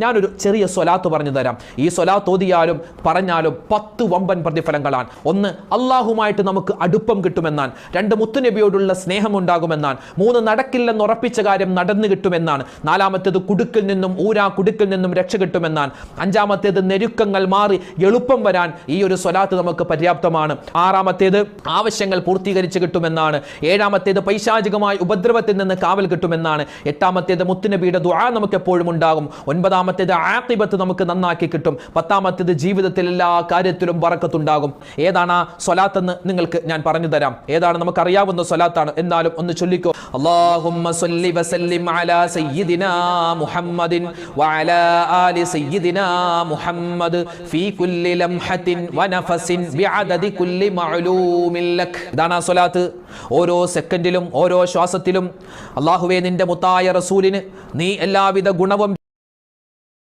ഞാനൊരു ചെറിയ സ്വലാത്ത് പറഞ്ഞു തരാം. ഈ സ്വലാത്ത് ഓതിയാലും പറഞ്ഞാലും പത്ത് വമ്പൻ പ്രതിഫലങ്ങളാണ്. ഒന്ന് അള്ളാഹുമായിട്ട് നമുക്ക് അടുപ്പം കിട്ടുമെന്നാണ്. രണ്ട് മുത്തുനബിയോടുള്ള സ്നേഹം ഉണ്ടാകുമെന്നാണ് മൂന്ന് നടക്കില്ലെന്ന് ഉറപ്പിച്ച കാര്യം നടന്നു കിട്ടുമെന്നാണ്. നാലാമത്തേത് കുടുക്കിൽ നിന്നും ഊരാ കുടുക്കിൽ നിന്നും രക്ഷ കിട്ടുമെന്നാണ്. അഞ്ചാമത്തേത് നെരുക്കങ്ങൾ മാറി എളുപ്പം വരാൻ ഈ ഒരു സ്വലാത്ത് നമുക്ക് പര്യാപ്തമാണ്. ആറാമത്തേത് ആവശ്യങ്ങൾ പൂർത്തീകരിച്ച് കിട്ടുമെന്നാണ്. ഏഴാമത്തേത് പൈശാചികമായ ഉപദ്രവത്തിൽ നിന്ന് കാവൽ കിട്ടുമെന്നാണ്. എട്ടാമത്തേത് മുത്തുനബിയുടെ ദ്വാ നമുക്ക് എപ്പോഴും ഉണ്ടാകും ഒൻപതാമത്തേത് ആക്കിബത്ത് നമുക്ക് നന്നാക്കി കിട്ടും. പത്താമത്തേത് ജീവിതത്തിൽ എല്ലാ കാര്യത്തിലും വറക്കത്തുണ്ടാകും. ഏതാണ് സ്വലാത്തെന്ന് നിങ്ങൾക്ക് ഞാൻ പറഞ്ഞു തരാം. ഏതാണ് നമുക്കറിയാവുന്ന സ്വലാത്താണ്? എന്നാലും ഒന്ന് ചൊല്ലിക്കോ. ലക്. ഇതാണ് സ്വലാത്ത്. ഓരോ സെക്കൻഡിലും ഓരോ ശ്വാസത്തിലും അള്ളാഹുവേ നിന്റെ മുത്തായ റസൂലിന് നീ എല്ലാവിധ ഗുണവും